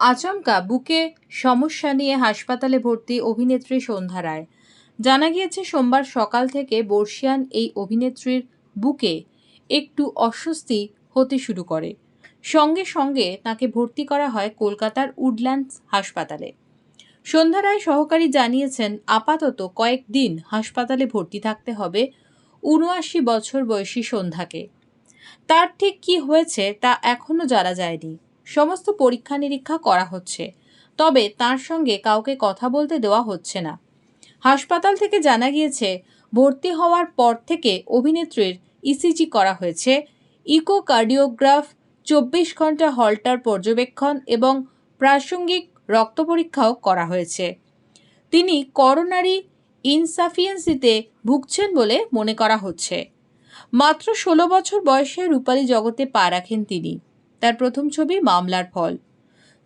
আচমকা বুকে সমস্যা নিয়ে হাসপাতালে ভর্তি অভিনেত্রী সন্ধ্যা রায়। জানা গিয়েছে, সোমবার সকাল থেকে বর্ষিয়ান এই অভিনেত্রীর বুকে একটু অস্বস্তি হতে শুরু করে। সঙ্গে সঙ্গে তাকে ভর্তি করা হয় কলকাতার উডল্যান্ডস হাসপাতালে। সন্ধ্যা রায় সহকারী জানিয়েছেন, আপাতত কয়েকদিন হাসপাতালে ভর্তি থাকতে হবে উনআশি বছর বয়সী সন্ধ্যাকে। তার ঠিক কি হয়েছে তা এখনও জানা যায়নি। সমস্ত পরীক্ষা নিরীক্ষা করা হচ্ছে। তবে তার সঙ্গে কাউকে কথা বলতে দেওয়া হচ্ছে না। হাসপাতাল থেকে জানা গিয়েছে, ভর্তি হওয়ার পর থেকে অভিনেত্রীর ইসিজি করা হয়েছে। ইকোকার্ডিওগ্রাফ, চব্বিশ ঘণ্টা হল্টার পর্যবেক্ষণ এবং প্রাসঙ্গিক রক্ত পরীক্ষাও করা হয়েছে। তিনি করোনারি ইনসাফিয়েন্সিতে ভুগছেন বলে মনে করা হচ্ছে। মাত্র ষোলো বছর বয়সে রূপালী জগতে পা রাখেন তিনি। তার প্রথম ছবি মামলার ফল।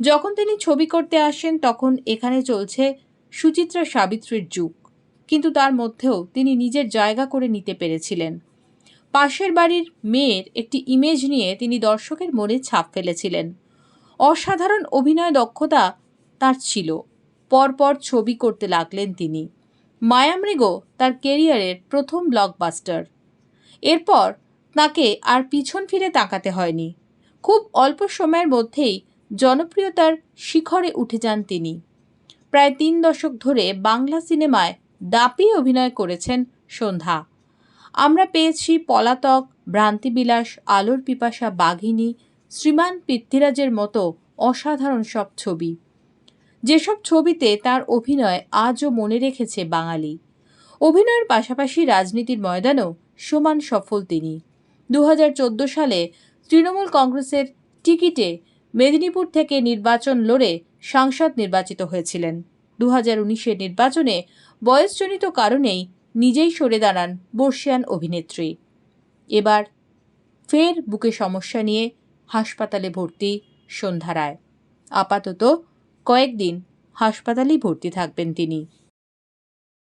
যখন তিনি ছবি করতে আসেন, তখন এখানে চলছে সুচিত্রা সাবিত্রীর যুগ। কিন্তু তার মধ্যেও তিনি নিজের জায়গা করে নিতে পেরেছিলেন। পাশের বাড়ির মেয়ের একটি ইমেজ নিয়ে তিনি দর্শকের মনে ছাপ ফেলেছিলেন। অসাধারণ অভিনয় দক্ষতা তার ছিল। পরপর ছবি করতে লাগলেন তিনি। মায়ামৃগ তার কেরিয়ারের প্রথম ব্লকবাস্টার এরপর তাকে আর পিছন ফিরে তাকাতে হয়নি। খুব অল্প সময়ের মধ্যেই জনপ্রিয়তার শিখরে উঠে যান তিনি। প্রায় তিন দশক ধরে বাংলা সিনেমায় দাপি অভিনয় করেছেন সন্ধ্যা। আমরা পেয়েছি পলাতক, ভ্রান্তিবিলাস, আলোর পিপাসা বাঘিনী, শ্রীমান পৃথ্বীরাজের মতো অসাধারণ সব ছবি। যেসব ছবিতে তার অভিনয় আজও মনে রেখেছে বাঙালি। অভিনয়ের পাশাপাশি রাজনীতির ময়দানেও সমান সফল তিনি। দু হাজার চোদ্দ সালে তৃণমূল কংগ্রেসের টিকিটে মেদিনীপুর থেকে নির্বাচন লড়ে সাংসদ নির্বাচিত হয়েছিলেন। দু হাজার উনিশের নির্বাচনে বয়সজনিত কারণেই নিজেই সরে দাঁড়ান বর্ষিয়ান অভিনেত্রী। এবার ফের বুকে সমস্যা নিয়ে হাসপাতালে ভর্তি সন্ধ্যা রায়। আপাতত কয়েকদিন হাসপাতালেই ভর্তি থাকবেন তিনি।